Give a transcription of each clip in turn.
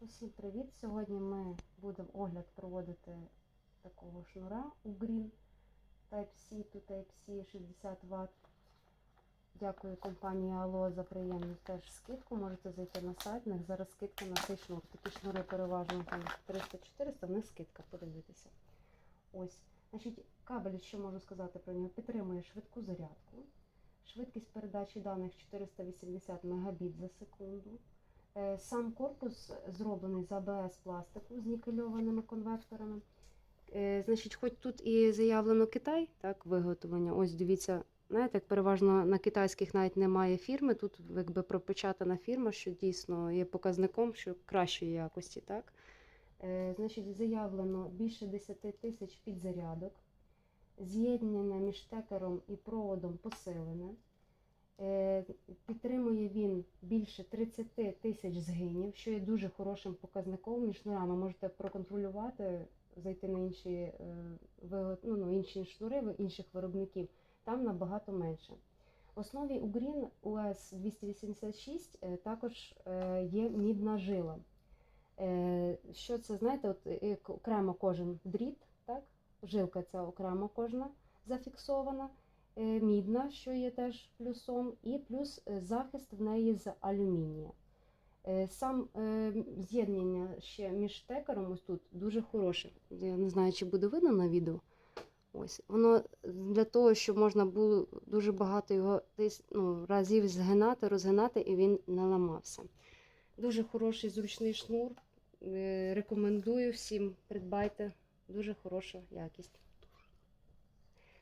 Усім привіт! Сьогодні ми будемо огляд проводити такого шнура у Green Type-C to Type-C 60 Вт. Дякую компанії Allo за приємну теж скидку. Можете зайти на сайт, в них зараз скидка на цей шнур. Такі шнури переважно там 300-400, в них скидка, подивитися. Ось. Значить, кабель, що можу сказати про нього, підтримує швидку зарядку. Швидкість передачі даних 480 Мбіт за секунду. Е, Сам корпус зроблений з АБС пластику з нікельованими конвекторами. Е, Значить, хоч тут і заявлено Китай, так, виготовлення. Ось дивіться, знаєте, як переважно на китайських навіть немає фірми. Тут якби пропечатана фірма, що дійсно є показником, що кращої якості. Так? Е, Значить, заявлено більше 10 тисяч підзарядок. З'єднання між штекером і проводом посилене. Е, Підтримує він більше 30 тисяч згинів, що є дуже хорошим показником між шнурами. Можете проконтролювати, зайти на інші, е, ну, ну, інші шнури інших виробників. Там набагато менше. В основі у Green US 286 е, також є мідна жила. Що це, знаєте, от окремо кожен дріт, так? жилка ця окремо кожна зафіксована мідна, що є теж плюсом, і плюс е, захист в неї з алюмінія. Е, Сам е, з'єднання ще між штекером ось тут дуже хороше. Я не знаю, чи буде видно на відео. Ось воно для того, щоб можна було дуже багато його десь ну, разів згинати, розгинати, і він не ламався. Дуже хороший зручний шнур. Е, Рекомендую всім придбайте. Дуже хороша якість.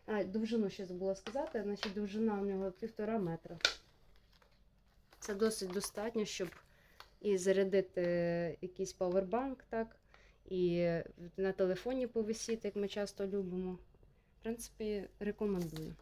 А, довжину ще забула сказати, значить довжина у нього півтора метра. Це досить достатньо, щоб і зарядити якийсь павербанк, так, і на телефоні повисіти, як ми часто любимо. В принципі, рекомендую.